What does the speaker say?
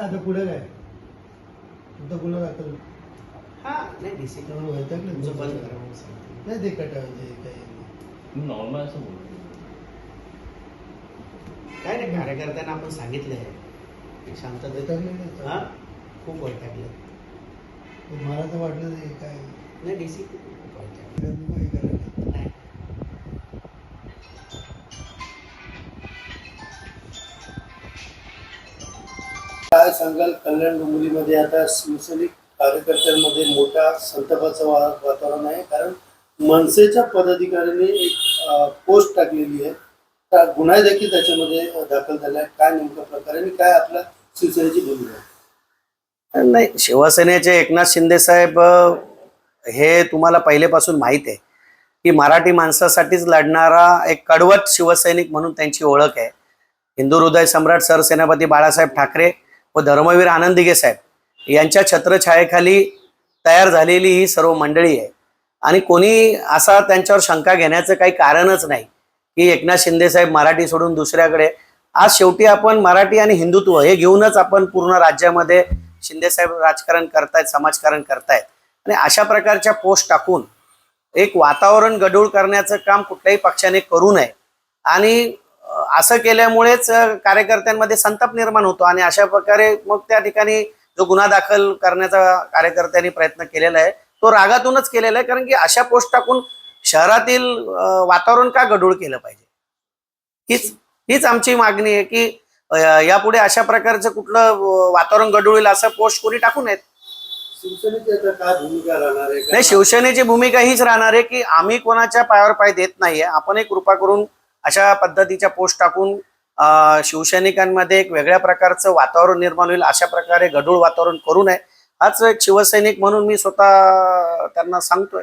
आता पुढे काय? तुमचा गुन्हा दाखल हा नाही डीसी त्यामुळे वैतागले तुमचं बंद करा म्हणून सांगतो. नाही ते कटाळते काही नॉर्मल असं बोलतो. काय नाही कार्यकर्त्यांना आपण सांगितलंय. की शांतता वैतागले नाही हा? खूप वैतागले मला तर वाटलं नाही काय. नाही डीसी खूप वैतागले काय सांगाल? कल्याण डोंबिवलीमध्ये आता शिवसैनिक कार्यकर्त्यांमध्ये मोठा संतापाचं वातावरण आहे. कारण मनसेच्या पदाधिकाऱ्यांनी एक पोस्ट टाकलेली आहे. त्या गुन्हा देखील त्याच्यामध्ये दाखल झाला आहे. काय नेमका प्रकार आणि काय आपला शिवसेनेची भूमिका आहे? नाही शिवसेनेचे एकनाथ शिंदे साहेब हे तुम्हाला पहिलेपासून माहीत आहे की मराठी माणसासाठीच लढणारा एक कडवट शिवसैनिक म्हणून त्यांची ओळख आहे. हिंदू हृदय सम्राट सरसेनापती बाळासाहेब ठाकरे व धर्मवीर आनंदिगे साहेब यांच्या छत्रछायेखाली तयार झालेली ही सर्व मंडळी आहे. आणि कोणी असा त्यांच्यावर शंका घेण्याचं काही कारणच नाही की एकनाथ शिंदे साहेब मराठी सोडून दुसऱ्याकडे. आज शेवटी आपण मराठी आणि हिंदुत्व हे घेऊनच आपण पूर्ण राज्यामध्ये शिंदेसाहेब राजकारण करतायत समाजकारण करतायत. आणि अशा प्रकारच्या पोस्ट टाकून एक वातावरण गढूळ करण्याचं काम कुठल्याही पक्षाने करू नये. आणि असं केल्यामुळेच कार्यकर्त्यांमध्ये संताप निर्माण होतो आणि अशा प्रकारे मग त्या ठिकाणी जो गुन्हा दाखल करण्याचा कार्यकर्त्यांनी प्रयत्न केलेला आहे तो रागातूनच केलेला आहे कारण की अशा पोस्ट टाकून शहरातील वातावरण का गढूळ केलं पाहिजे? हीच हीच आमची मागणी आहे की यापुढे अशा प्रकारचं कुठलं वातावरण होईल असं पोस्ट कोणी टाकू नयेत. शिवसेनेची आता काय भूमिका राहणार आहे? नाही शिवसेनेची भूमिका हीच राहणार आहे की आम्ही कोणाच्या पायावर पाय देत नाहीये आपण एक कृपा करून अशा पद्धतीच्या पोस्ट टाकून शिवसैनिकांमध्ये एक वेगळ्या प्रकारचं वातावरण निर्माण होईल अशा प्रकारे गढूळ वातावरण करू नये. हाच एक शिवसैनिक म्हणून मी स्वतः त्यांना सांगतोय.